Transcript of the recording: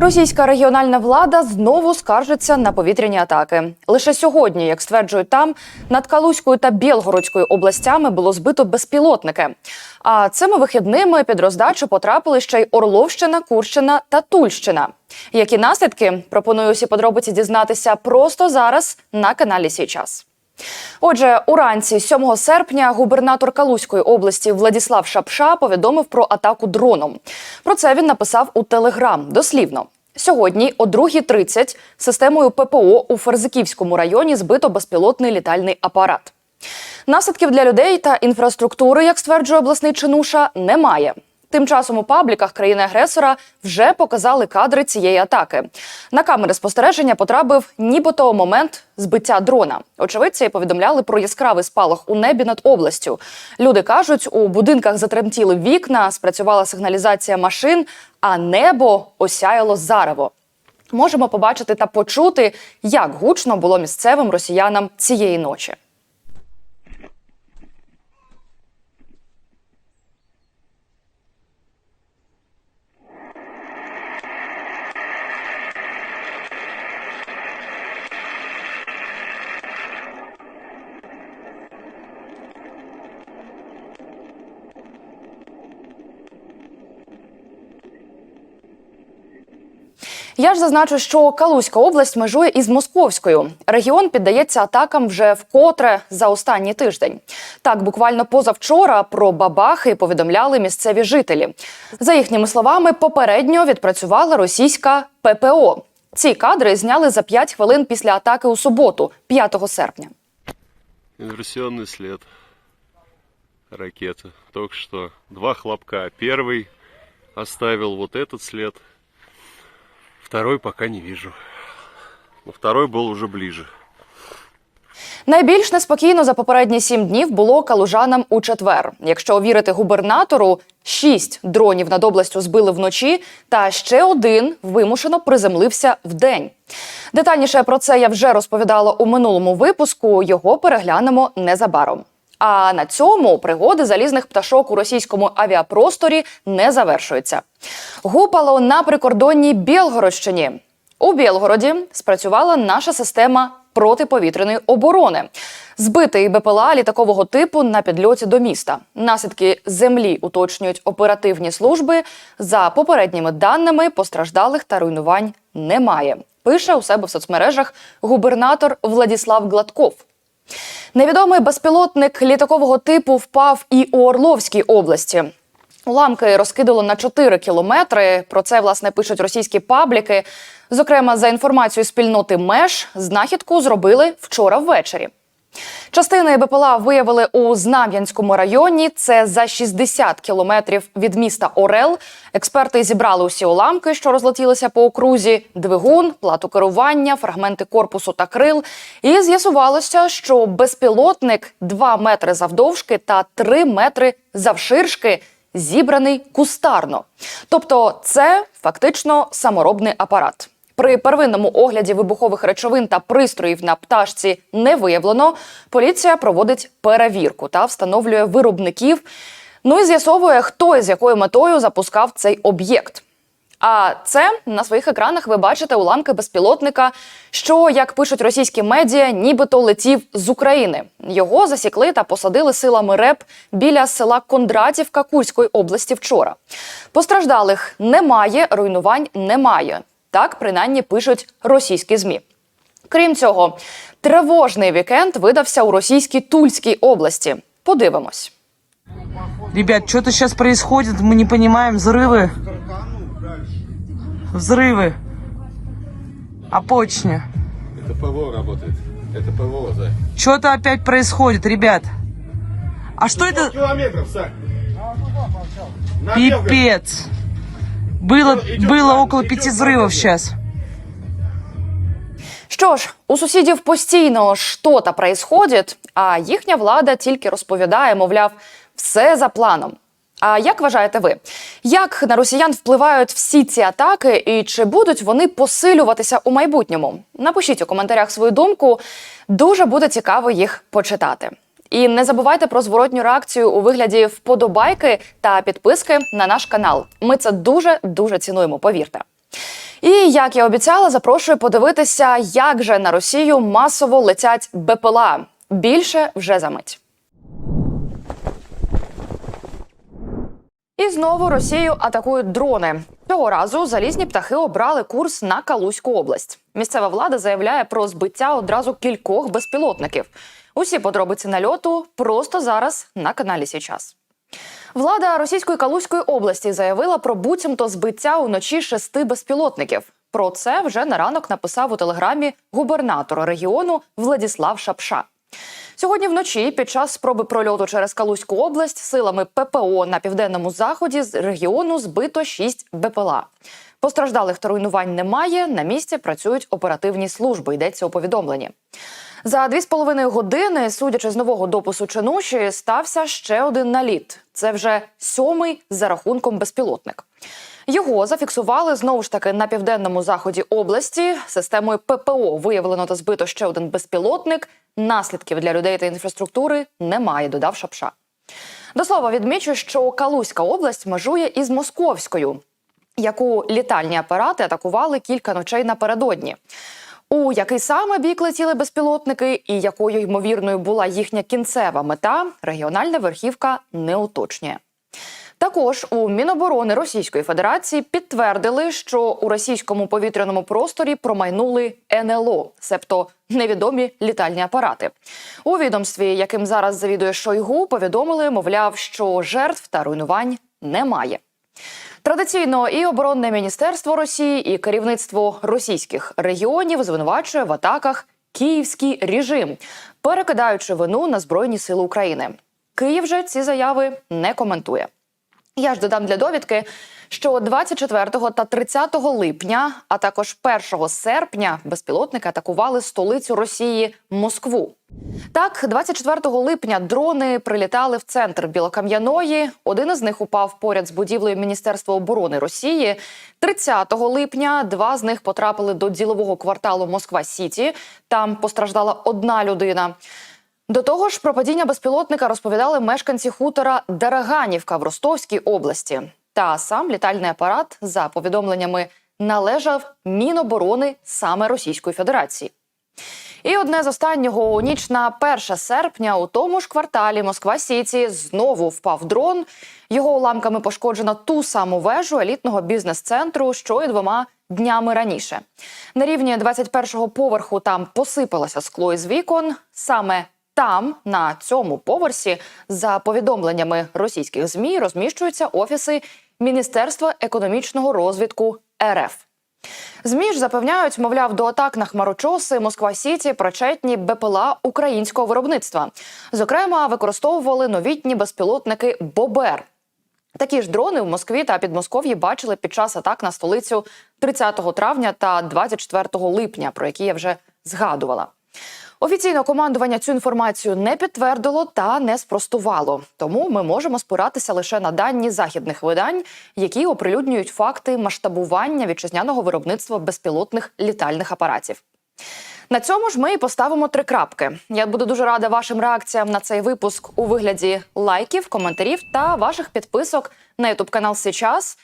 Російська регіональна влада знову скаржиться на повітряні атаки. Лише сьогодні, як стверджують там, над Калузькою та Білгородською областями було збито безпілотники. А цими вихідними під роздачу потрапили ще й Орловщина, Курщина та Тульщина. Які наслідки пропоную усі подробиці дізнатися просто зараз на каналі Сій час. Отже, уранці 7 серпня губернатор Калузької області Владіслав Шапша повідомив про атаку дроном. Про це він написав у Телеграм дослівно. Сьогодні о 2.30 системою ППО у Ферзиківському районі збито безпілотний літальний апарат. Наслідків для людей та інфраструктури, як стверджує обласний чинуша, немає. Тим часом у пабліках країни-агресора вже показали кадри цієї атаки. На камери спостереження потрапив нібито момент збиття дрона. Очевидці повідомляли про яскравий спалах у небі над областю. Люди кажуть, у будинках затремтіли вікна, спрацювала сигналізація машин, а небо осяяло зарево. Можемо побачити та почути, як гучно було місцевим росіянам цієї ночі. Я ж зазначу, що Калузька область межує із Московською. Регіон піддається атакам вже вкотре за останній тиждень. Так, буквально позавчора про бабахи повідомляли місцеві жителі. За їхніми словами, попередньо відпрацювала російська ППО. Ці кадри зняли за 5 хвилин після атаки у суботу, 5 серпня. Инверсионный след ракеты. Только что два хлопка. Первый оставил вот этот след. Второй пока не вижу. Но второй был уже ближе. Найбільш неспокійно за попередні сім днів було калужанам у четвер. Якщо вірити губернатору, шість дронів над областю збили вночі, та ще один вимушено приземлився вдень. Детальніше про це я вже розповідала у минулому випуску. Його переглянемо незабаром. А на цьому пригоди залізних пташок у російському авіапросторі не завершуються. Гупало на прикордонній Білгородщині. У Білгороді спрацювала наша система протиповітряної оборони. Збитий БПЛА літакового типу на підльоті до міста. Наслідки землі уточнюють оперативні служби. За попередніми даними постраждалих та руйнувань немає. Пише у себе в соцмережах губернатор Владіслав Гладков. Невідомий безпілотник літакового типу впав і у Орловській області. Уламки розкидало на 4 кілометри. Про це власне пишуть російські пабліки. Зокрема, за інформацією спільноти меж, знахідку зробили вчора ввечері. Частини БПЛА виявили у Знам'янському районі. Це за 60 кілометрів від міста Орел. Експерти зібрали усі уламки, що розлетілися по окрузі: двигун, плату керування, фрагменти корпусу та крил. І з'ясувалося, що безпілотник 2 метри завдовжки та 3 метри завширшки зібраний кустарно. Тобто, це фактично саморобний апарат. При первинному огляді вибухових речовин та пристроїв на пташці не виявлено. Поліція проводить перевірку та встановлює виробників. Ну і з'ясовує, хто і з якою метою запускав цей об'єкт. А це на своїх екранах ви бачите уламки безпілотника, що, як пишуть російські медіа, нібито летів з України. Його засікли та посадили силами РЕП біля села Кондратівка Курської області вчора. Постраждалих немає, руйнувань немає. Так принаймні пишуть російські змі. Крім цього, тривожний вікенд видався у російській Тульській області. Подивимось. Ребят, что-то сейчас происходит, мы не понимаем, взрывы. Взрывы. А почне. Это ПВО работает. Это ПВО, да. Что-то опять происходит, ребят. А что это? километров, Сань. Пипец. Было, было около пяти взрывов сейчас. Що ж, у сусідів постійно що-то происходить, а їхня влада тільки розповідає, мовляв, все за планом. А як вважаєте ви, як на росіян впливають всі ці атаки, і чи будуть вони посилюватися у майбутньому? Напишіть у коментарях свою думку. Дуже буде цікаво їх почитати. І не забувайте про зворотню реакцію у вигляді вподобайки та підписки на наш канал. Ми це дуже дуже цінуємо. Повірте. І як я обіцяла, запрошую подивитися, як же на Росію масово летять БПЛА. Більше вже за мить. І знову Росію атакують дрони. Цього разу залізні птахи обрали курс на Калузьку область. Місцева влада заявляє про збиття одразу кількох безпілотників. Усі подробиці нальоту просто зараз на каналі Січас. Влада російської Калузької області заявила про буцімто збиття уночі шести безпілотників. Про це вже на ранок написав у телеграмі губернатор регіону Владіслав Шапша. Сьогодні вночі, під час спроби прольоту через Калузьку область, силами ППО на південному заході з регіону збито 6 БПЛА. Постраждалих та руйнувань немає. На місці працюють оперативні служби. Йдеться у повідомленні. За дві з половиною години, судячи з нового допису Ченуші, стався ще один наліт. Це вже сьомий за рахунком безпілотник. Його зафіксували знову ж таки на південному заході області. Системою ППО виявлено та збито ще один безпілотник. Наслідків для людей та інфраструктури немає, додав Шапша. До слова, відмічу, що Калузька область межує із Московською, яку літальні апарати атакували кілька ночей напередодні. У який саме бік летіли безпілотники і якою ймовірною була їхня кінцева мета, регіональна верхівка не уточнює. Також у Міноборони Російської Федерації підтвердили, що у російському повітряному просторі промайнули НЛО, себто невідомі літальні апарати. У відомстві, яким зараз завідує Шойгу, повідомили, мовляв, що жертв та руйнувань немає. Традиційно і оборонне міністерство Росії, і керівництво російських регіонів звинувачує в атаках київський режим, перекидаючи вину на збройні сили України. Київ же ці заяви не коментує. Я ж додам для довідки, що 24 та 30 липня, а також 1 серпня безпілотники атакували столицю Росії Москву. Так, 24 липня дрони прилітали в центр Білокам'яної. Один із них упав поряд з будівлею Міністерства оборони Росії. 30 липня два з них потрапили до ділового кварталу Москва Сіті. Там постраждала одна людина. До того ж, про падіння безпілотника розповідали мешканці хутора Дараганівка в Ростовській області. Та сам літальний апарат, за повідомленнями, належав Міноборони саме Російської Федерації. І одне з останнього у ніч на 1 серпня у тому ж кварталі Москва Сіті знову впав дрон. Його уламками пошкоджено ту саму вежу елітного бізнес-центру, що і двома днями раніше. На рівні 21-го поверху там посипалося скло із вікон. Саме там, на цьому поверсі, за повідомленнями російських змі, розміщуються офіси Міністерства економічного розвитку РФ. ЗМІ ж запевняють, мовляв, до атак на хмарочоси Москва Сіті причетні БПЛА українського виробництва. Зокрема, використовували новітні безпілотники Бобер. Такі ж дрони в Москві та Підмосков'ї бачили під час атак на столицю 30 травня та 24 липня, про які я вже згадувала. Офіційно командування цю інформацію не підтвердило та не спростувало. Тому ми можемо спиратися лише на дані західних видань, які оприлюднюють факти масштабування вітчизняного виробництва безпілотних літальних апаратів. На цьому ж ми і поставимо три крапки. Я буду дуже рада вашим реакціям на цей випуск у вигляді лайків, коментарів та ваших підписок на ютуб канал Сейчас.